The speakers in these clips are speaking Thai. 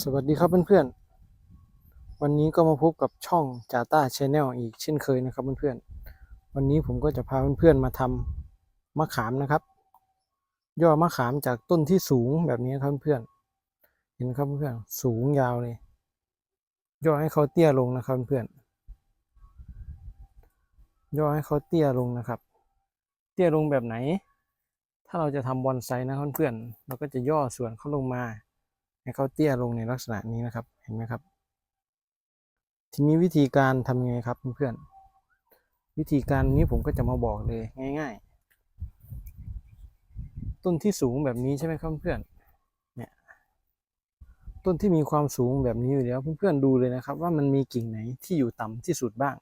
สวัสดีครับเพื่อนๆ วันนี้ก็มาพบกับช่องจาต้าชาแนลอีกเช่นเคยนะครับเพื่อนๆ วันนี้ผมก็จะพาเพื่อนๆมาทำมะขามนะครับ ย่อมะขามจากต้นที่สูงแบบนี้ครับเพื่อนๆเห็นครับเพื่อนๆสูงยาวเลย ย่อให้เขาเตี้ยลงนะครับเพื่อนๆย่อให้เขาเตี้ยลงนะครับ เตี้ยลงแบบไหน ถ้าเราจะทำบอนไซนะครับเพื่อนๆเราก็จะย่อส่วนเขาลงมา ให้เขาเตี้ยลงในลักษณะนี้นะครับ เห็นไหมครับ ทีนี้วิธีการทำยังไงครับเพื่อนๆวิธีการนี้ผมก็จะมาบอกเลยง่าย ๆ ต้นที่สูงแบบนี้ใช่ไหมครับเพื่อนเนี่ยต้นที่มีความสูงแบบนี้อยู่แล้วเพื่อนๆดูเลยนะครับ ว่ามันมีกิ่งไหนที่อยู่ต่ำที่สุดบ้าง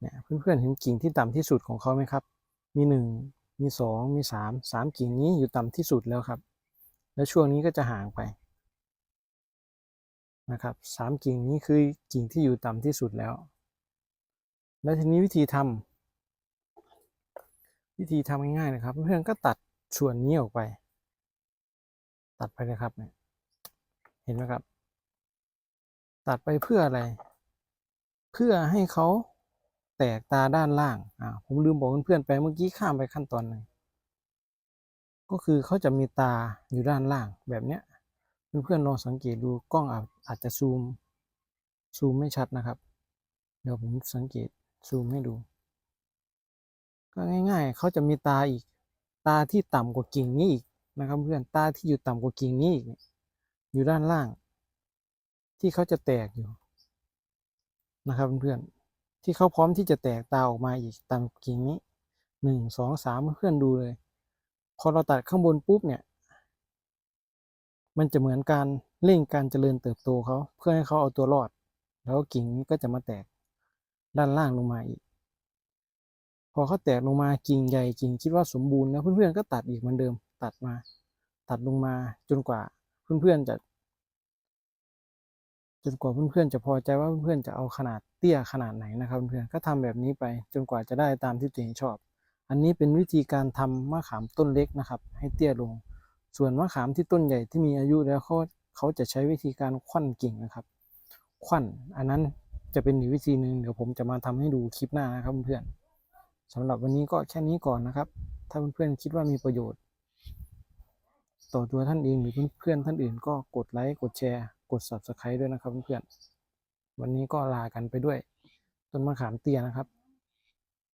เนี่ยเพื่อนๆเห็นกิ่งที่ต่ำที่สุดของเขาไหมครับ มีหนึ่งมีสองมีสามสามกิ่งนี้อยู่ต่ำที่สุดแล้วครับ แล้วช่วงนี้ก็จะห่างไปนะครับสามกิ่งนี้คือกิ่งที่อยู่ต่ำที่สุดแล้ว แล้วทีนี้วิธีทำวิธีทำง่ายๆนะครับ เพื่อนๆก็ตัดส่วนนี้ออกไป ตัดไปเลยครับเนี่ยเห็นไหมครับ ตัดไปเพื่ออะไร เพื่อให้เขาแตกตาด้านล่างอ่าผมลืมบอกเพื่อนๆไปเมื่อกี้ข้ามไปขั้นตอนหนึ่ง ก็คือเขาจะมีตาอยู่ด้านล่างแบบเนี้ยเพื่อนๆลองสังเกตดูกล้องอาจอาจจะซูมซูมไม่ชัดนะครับ เดี๋ยวผมสังเกตซูมให้ดู ก็ง่าย ๆ เขาจะมีตาอีก ตาที่ต่ำกว่ากิ่งนี้อีกนะครับเพื่อนตาที่อยู่ต่ำกว่ากิ่งนี้อีกอยู่ด้านล่าง ที่เขาจะแตกอยู่นะครับเพื่อนๆที่เขาพร้อมที่จะแตกตาออกมาอีกตามกิ่งนี้หนึ่งสองสามเพื่อนดูเลย พอเราตัดข้างบนปุ๊บเนี่ย มันจะเหมือนการเร่งการเจริญเติบโตเขาเพื่อให้เขาเอาตัวรอด แล้วกิ่งก็จะมาแตกด้านล่างลงมาอีก พอเขาแตกลงมากิ่งใหญ่กิ่งคิดว่าสมบูรณ์แล้วเพื่อนๆก็ตัดอีกเหมือนเดิม ตัดมา ตัดลงมาจนกว่าเพื่อนๆจะ จนกว่าเพื่อนๆจะพอใจว่าเพื่อนๆจะเอาขนาดเตี้ยขนาดไหนนะครับเพื่อนๆก็ทำแบบนี้ไปจนกว่าจะได้ตามที่ตัวเองชอบ อันนี้เป็นวิธีการทำมะขามต้นเล็กนะครับ ให้เตี้ยลง ส่วนมะขามที่ต้นใหญ่ที่มีอายุแล้วเขาเขาจะใช้วิธีการควันกิ่งนะครับ ควันอันนั้นจะเป็นอีกวิธีหนึ่งเดี๋ยวผมจะมาทำให้ดูคลิปหน้านะครับเพื่อนๆสำหรับวันนี้ก็แค่นี้ก่อนนะครับ ถ้าเพื่อนๆคิดว่ามีประโยชน์ ต่อตัวท่านเองหรือเพื่อนๆท่านอื่น ก็กดไลค์กดแชร์ กด subscribe ด้วยนะครับเพื่อนๆวันนี้ก็ลากันไปด้วย ต้นมะขามเตี้ยนะครับ